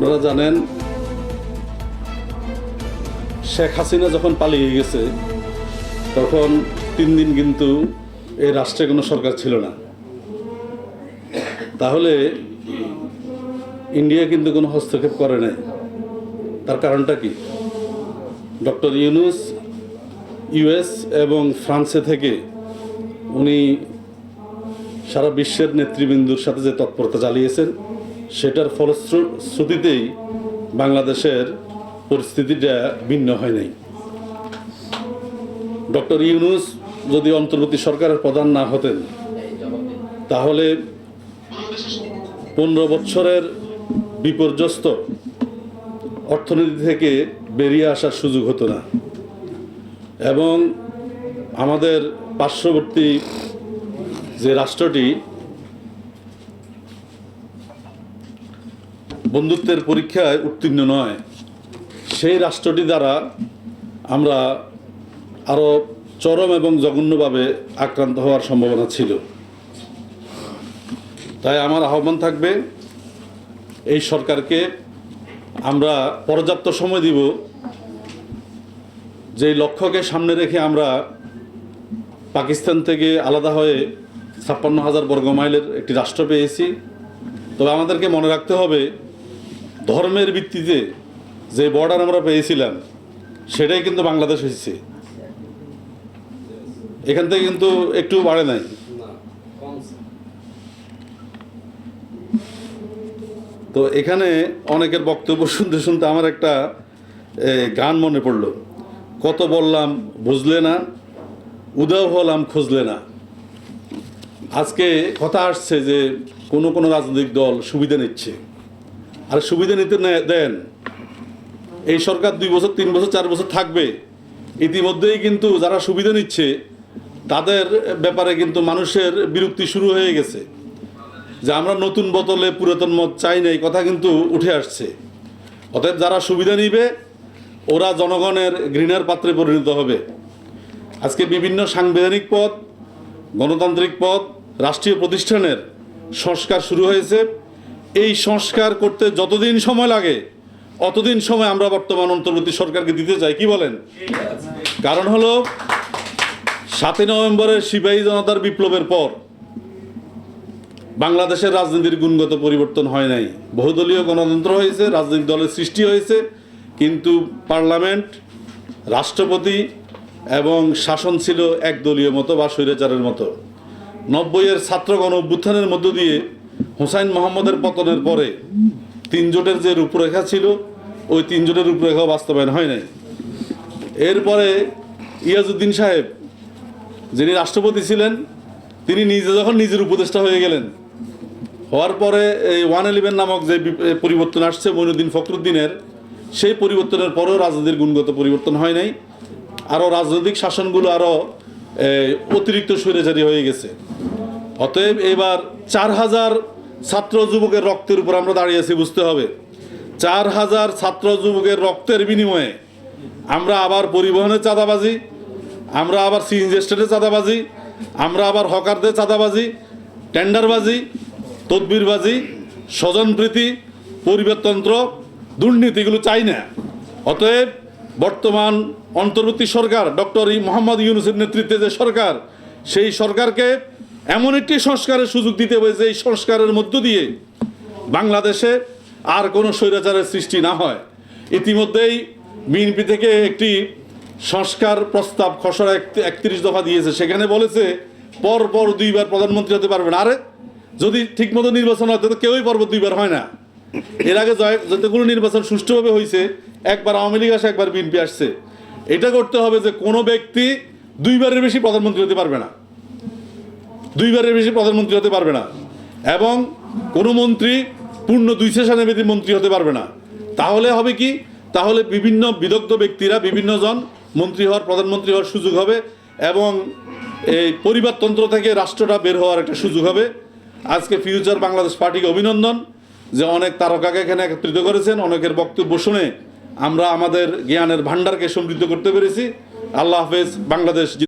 আপনারা জানেন, শেখ হাসিনা যখন পালিয়ে গেছে, তখন তিন দিন কিন্তু এই রাষ্ট্রে কোনো সরকার ছিল না। তাহলে ইন্ডিয়া কিন্তু কোনো হস্তক্ষেপ করে নাই। তার কারণটা কি? ডক্টর ইউনুস ইউএস এবং ফ্রান্সে থেকে উনি সারা বিশ্বের নেতৃবৃন্দুর সাথে যে তৎপরতা চালিয়েছেন সেটার ফলশ্রুতিতেই বাংলাদেশের পরিস্থিতিটা ভিন্ন হয় নাই। ডক্টর ইউনুস যদি অন্তর্বর্তী সরকারের প্রধান না হতেন, তাহলে পনেরো বছরের বিপর্যস্ত অর্থনীতি থেকে বেরিয়ে আসার সুযোগ হতো না। এবং আমাদের পার্শ্ববর্তী যে রাষ্ট্রটি বন্ধুত্বের পরীক্ষায় উত্তীর্ণ নয়। সেই রাষ্ট্রটি দ্বারা আমরা আরও চরম এবং জঘন্যভাবে আক্রান্ত হওয়ার সম্ভাবনা ছিল। তাই আমার আহ্বান থাকবে, এই সরকারকে আমরা পর্যাপ্ত সময় দিব যে লক্ষ্যকে সামনে রেখে আমরা পাকিস্তান থেকে আলাদা হয়ে ছাপ্পান্ন হাজার বর্গ মাইলের একটি রাষ্ট্র পেয়েছি। তবে আমাদেরকে মনে রাখতে হবে ধর্মের ভিত্তিতে যে বর্ডার আমরা পেয়েছিলাম, সেটাই কিন্তু বাংলাদেশ হয়েছে। এখান থেকে কিন্তু একটু বাড়ে নাই। তো এখানে অনেকের বক্তব্য শুনতে শুনতে আমার একটা গান মনে পড়ল। কত বললাম বুঝলে না, উদাও হলাম খুঁজলে না। আজকে কথা আসছে যে কোনো কোনো রাজনৈতিক দল সুবিধা নিচ্ছে। আর সুবিধা নিতে দেন। এই সরকার দুই বছর, তিন বছর, চার বছর থাকবে। ইতিমধ্যেই কিন্তু যারা সুবিধা নিচ্ছে, তাদের ব্যাপারে কিন্তু মানুষের বিরক্তি শুরু হয়ে গেছে। যে আমরা নতুন বোতলে পুরাতন মত চাই না, এই কথা কিন্তু উঠে আসছে। অতএব যারা সুবিধা নিবে, ওরা জনগণের ঘৃণার পাত্রে পরিণত হবে। আজকে বিভিন্ন সাংবিধানিক পদ, গণতান্ত্রিক পদ, রাষ্ট্রীয় প্রতিষ্ঠানের সংস্কার শুরু হয়েছে। এই সংস্কার করতে যতদিন সময় লাগে, অতদিন সময় আমরা বর্তমান অন্তর্বর্তী সরকারকে দিতে চাই। কি বলেন? কারণ হলো, সাতই নভেম্বরের সিপাহী জনতার বিপ্লবের পর বাংলাদেশের রাজনীতির গুণগত পরিবর্তন হয় নাই। বহুদলীয় গণতন্ত্র হয়েছে, রাজনৈতিক দলের সৃষ্টি হয়েছে, কিন্তু পার্লামেন্ট, রাষ্ট্রপতি এবং শাসন ছিল একদলীয় মতো বা স্বৈরাচারের মতো। নব্বইয়ের ছাত্র গণ অভ্যুত্থানের মধ্য দিয়ে হুসাইন মোহাম্মদের পতনের পরে তিন জোটের যে রূপরেখা ছিল, ওই তিন জোটের রূপরেখাও বাস্তবায়ন হয় নাই। এরপরে ইয়াজউদ্দিন সাহেব, যিনি রাষ্ট্রপতি ছিলেন, তিনি নিজে যখন নিজের উপদেষ্টা হয়ে গেলেন, হওয়ার পরে এই ওয়ান ইলেভেন নামক যে পরিবর্তন আসছে, মইনুদ্দিন ফখরুদ্দিনের, সেই পরিবর্তনের পরেও রাজনীতির গুণগত পরিবর্তন হয় নাই। আরও রাজনৈতিক শাসনগুলো আরও অতিরিক্ত স্বৈরাচারী হয়ে গেছে। অতএব এবার চার হাজার ছাত্র যুবকের রক্তের উপর আমরা দাঁড়িয়েছি বুঝতে হবে। চার হাজার ছাত্র যুবকের রক্তের বিনিময়ে আমরা আবার পরিবহনের চাঁদাবাজি, আমরা আবার সিএনজি স্টেটে চাঁদাবাজি, আমরা আবার হকারদের চাঁদাবাজি, টেন্ডারবাজি, তদবিরবাজি, স্বজনপ্রীতি, পরিবারতন্ত্র দুর্নীতি এগুলো চাই না। অতএব বর্তমান অন্তর্বর্তী সরকার, ডক্টর মোহাম্মদ ইউনুসের নেতৃত্বে যে সরকার, সেই সরকারকে এমন একটি সংস্কারের সুযোগ দিতে হবে যে এই সংস্কারের মধ্য দিয়ে বাংলাদেশে আর কোনো স্বৈরাচারের সৃষ্টি না হয়। ইতিমধ্যেই বিএনপি থেকে একটি সংস্কার প্রস্তাব খসড়া একত্রিশ দফা দিয়েছে। সেখানে বলেছে পর পর দুইবার প্রধানমন্ত্রী হতে পারবেন। আরে, যদি ঠিকমতো নির্বাচন হয় তো কেউই পর্ব দুইবার হয় না। এর আগে যতগুলো নির্বাচন সুষ্ঠুভাবে হয়েছে একবার আওয়ামী লীগ আসে, একবার বিএনপি আসছে। এটা করতে হবে যে কোনো ব্যক্তি দুইবারের বেশি প্রধানমন্ত্রী হতে পারবে না। দুইবারের বেশি প্রধানমন্ত্রী হতে পারবে না। এবং কোনো মন্ত্রী পূর্ণ দুই সেশনে বেশি মন্ত্রী হতে পারবে না। তাহলে হবে কি? তাহলে বিভিন্ন বিদগ্ধ ব্যক্তিরা বিভিন্ন জন মন্ত্রী হওয়ার, প্রধানমন্ত্রী হওয়ার সুযোগ হবে এবং এই পরিবারতন্ত্র থেকে রাষ্ট্রটা বের হওয়ার একটা সুযোগ হবে। আজকে ফিউচার বাংলাদেশ পার্টিকে অভিনন্দন যে অনেক তারকাকে এখানে একত্রিত করেছেন, অনেকের বক্তব্য শুনে আমরা আমাদের জ্ঞানের ভাণ্ডারকে সমৃদ্ধ করতে পেরেছি। আল্লাহ হাফেজ, বাংলাদেশ